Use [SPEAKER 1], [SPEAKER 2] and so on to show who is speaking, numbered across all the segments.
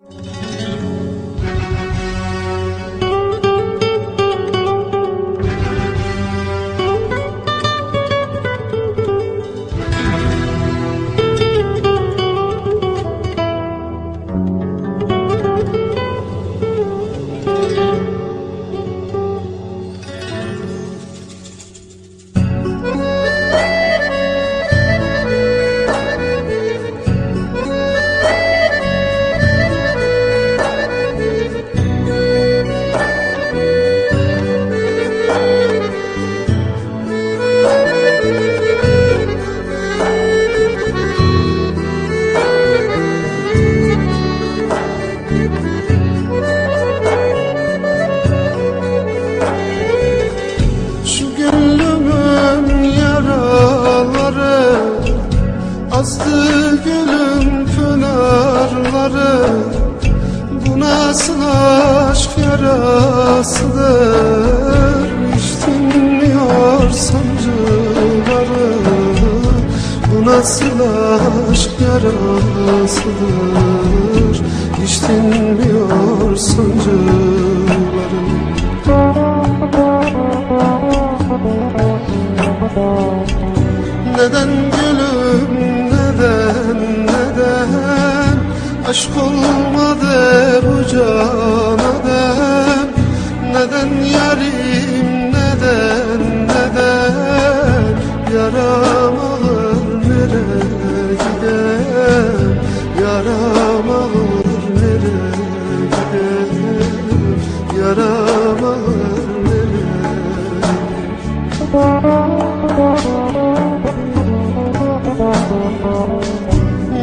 [SPEAKER 1] Música Şu gönlümün yaraları Azdı gülüm pınarları Bu nasıl aşk yarasıdır? Hiç dinmiyor sancıları Bu nasıl aşk yarasıdır Hiç dinmiyor sancıları alır nereye gider Yaram alır nereye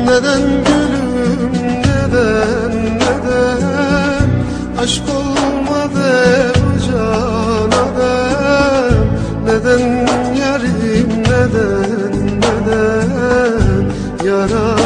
[SPEAKER 1] Neden gülüm neden neden? Aşk olmadı bu cana Neden yarim neden neden? Yaram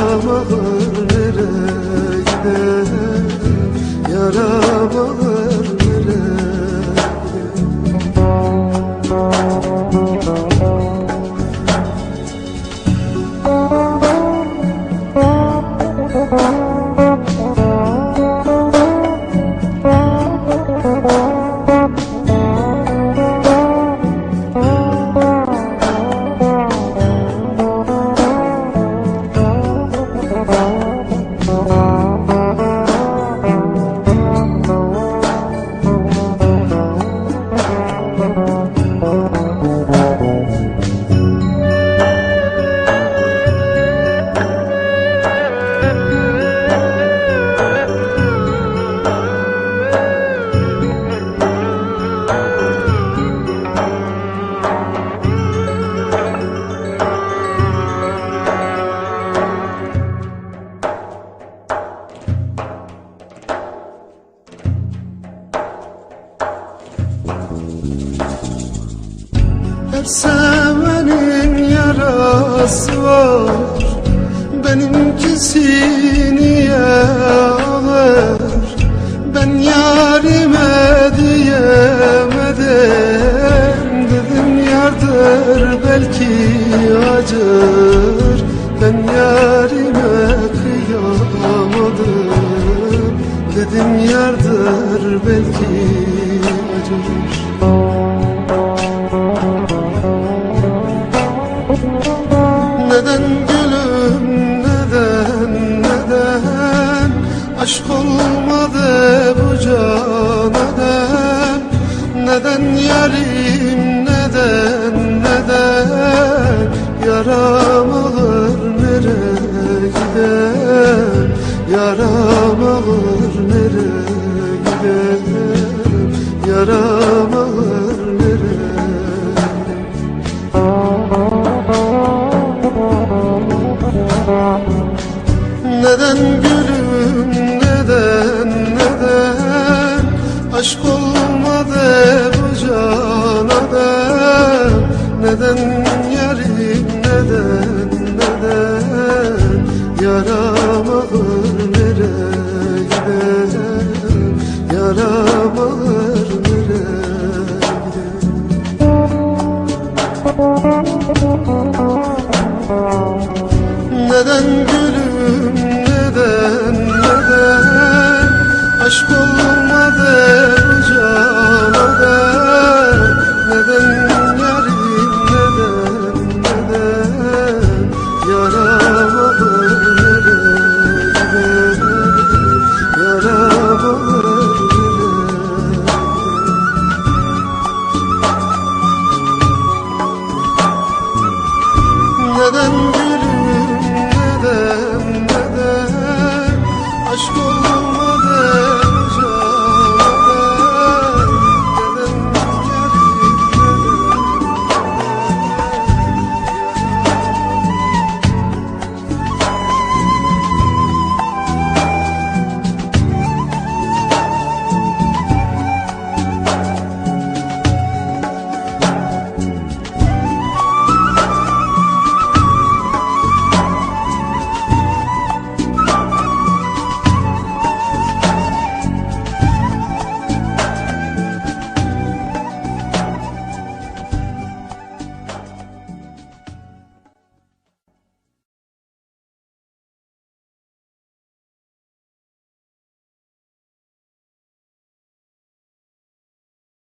[SPEAKER 1] Her sevenin yarası var. Benimkisi niye ağlar Ben yarime diyemedim. Dedim yardır belki acır. Ben yarime kıyamadım. Dedim yardır belki Aşk olmadı bu cana da. Neden yarim neden neden? Yaram ağır nereye gider? Yaram ağır nereye Neden gülüm neden neden? Aşk olmadı